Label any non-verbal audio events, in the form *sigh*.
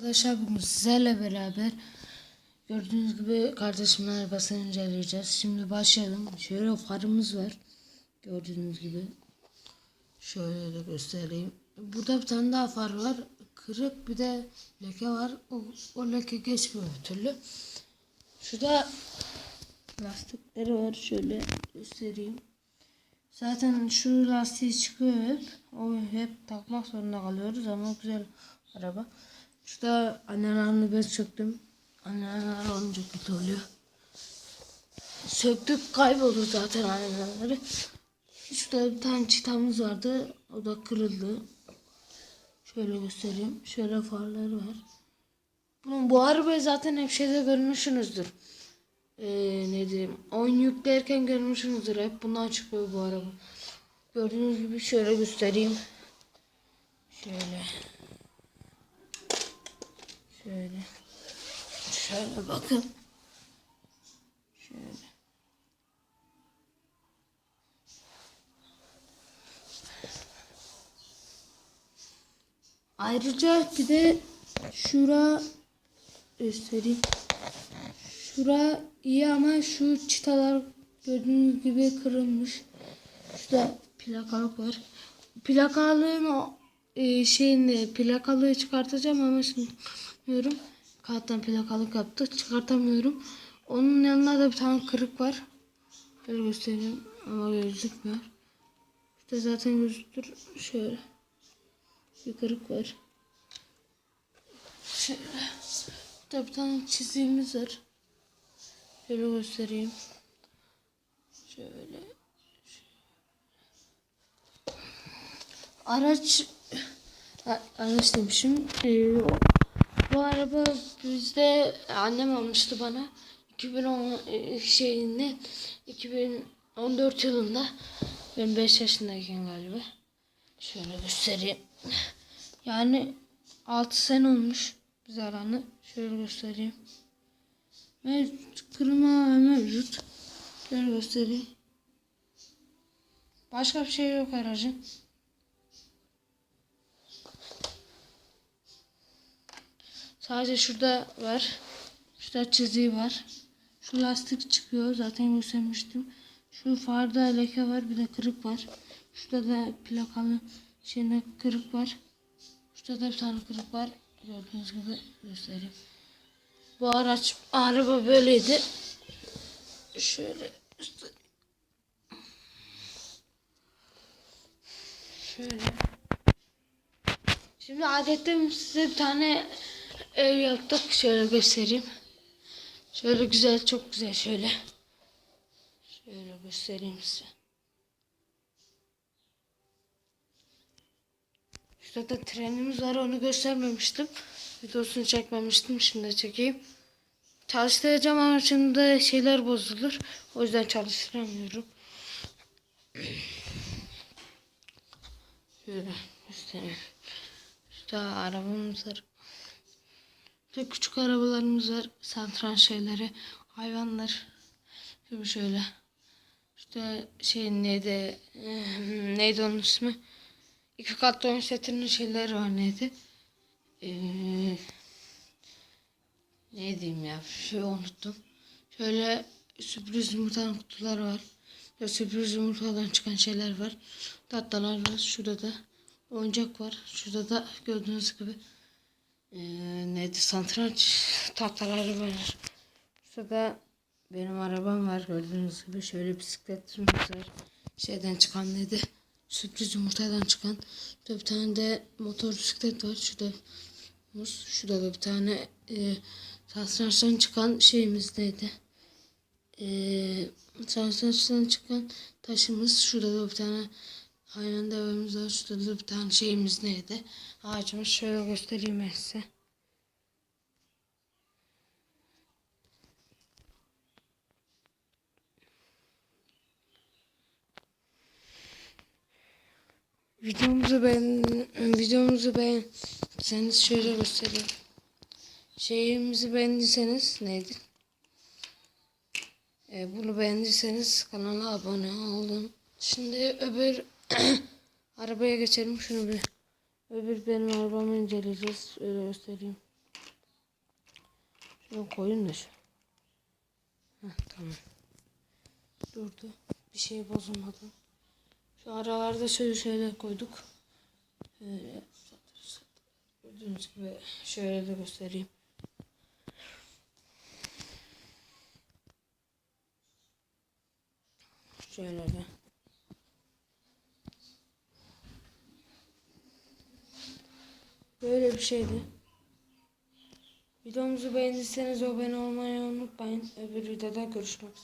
Arkadaşlar bugün sizlerle beraber gördüğünüz gibi kardeşimin arabasını inceleyeceğiz. Şimdi başlayalım. Şöyle farımız var. Gördüğünüz gibi. Şöyle de göstereyim. Burada bir tane daha far var. Kırık bir de leke var. O, o leke geçmiyor bir türlü. Şurada lastikleri var. Şöyle göstereyim. Zaten şu lastiği çıkıyor hep. O hep takmak zorunda kalıyoruz ama güzel araba. Şurada annelerini ben söktüm. Anneler olunca kötü oluyor. Söktük kayboldu zaten anneleri. Şurada bir tane çıtamız vardı. O da kırıldı. Şöyle göstereyim. Şöyle farları var. Bunun bu arabayı zaten hep şeyde görmüşsünüzdür. Ee, ne diyeyim. Oyun yüklerken görmüşsünüzdür. Hep bundan çıkıyor bu araba. Gördüğünüz gibi şöyle göstereyim. Şöyle. Şöyle. Şöyle bakın. Şöyle. Ayrıca bir de şura göstereyim. Şura iyi ama şu çıtalar gördüğünüz gibi kırılmış. Şurada plakalık var. Plakalığın o e, şeyini plakalığı çıkartacağım ama şimdi bilmiyorum. Kağıttan plakalık yaptık. Çıkartamıyorum. Onun yanında da bir tane kırık var. Şöyle göstereyim ama gözükmüyor. İşte zaten gözükür. Şöyle. Bir kırık var. Şöyle. Burada bir tane çizdiğimiz var. Şöyle göstereyim. Şöyle. Araç araç demişim. Ee, bu araba bizde annem almıştı bana. 2010 e, şeyinde 2014 yılında ben 5 yaşındayken galiba. Şöyle göstereyim. Yani 6 sene olmuş biz aranı. Şöyle göstereyim. Mevcut kırma mevcut. Şöyle göstereyim. Başka bir şey yok aracın. Sadece şurada var. Şurada çiziği var. Şu lastik çıkıyor. Zaten göstermiştim. Şu farda leke var. Bir de kırık var. Şurada da plakalı şeyinde kırık var. Şurada da bir tane kırık var. Gördüğünüz gibi göstereyim. Bu araç araba böyleydi. Şöyle. Şöyle. Şimdi adette size bir tane ev yaptık. Şöyle göstereyim. Şöyle güzel, çok güzel şöyle. Şöyle göstereyim size. Şurada da trenimiz var. Onu göstermemiştim. Videosunu çekmemiştim. Şimdi çekeyim. Çalıştıracağım ama şimdi şeyler bozulur. O yüzden çalıştıramıyorum. Şöyle göstereyim. Şurada arabamız var. Şöyle küçük arabalarımız var. Santran şeyleri. Hayvanlar. Şöyle şöyle. İşte şey neydi? neydi onun ismi? İki katlı oyun setinin şeyleri var neydi? Ee, ne diyeyim ya? Şey unuttum. Şöyle sürpriz yumurtanın kutuları var. Ve sürpriz yumurtadan çıkan şeyler var. Tatlılar var. Şurada da oyuncak var. Şurada da gördüğünüz gibi ee, neydi satranç tahtaları var. Şurada benim arabam var gördüğünüz gibi şöyle bisikletimiz var. Şeyden çıkan neydi? Sürpriz yumurtadan çıkan. Şurada bir tane de motor bisiklet var. Şurada muz. Şurada da bir tane e, satrançtan çıkan şeyimiz neydi? E, satrançtan çıkan taşımız. Şurada da bir tane Aynen devemiz var. Şurada da bir tane şeyimiz neydi? Ağacımız şöyle göstereyim size. Videomuzu beğen videomuzu beğenseniz şöyle göstereyim. Şeyimizi beğendiyseniz neydi? Ee, bunu beğendiyseniz kanala abone olun. Şimdi öbür *coughs* arabaya geçelim. Şunu bir öbür benim arabamı inceleyeceğiz. Öyle göstereyim. Şunu koyun da şu. Tamam. Durdu. Bir şey bozulmadı. Şu aralarda şöyle şeyler koyduk. Şöyle satır. Gördüğünüz gibi şöyle de göstereyim. Şöyle de. Böyle bir şeydi. Videomuzu beğendiyseniz abone olmayı unutmayın. Öbür videoda görüşmek üzere.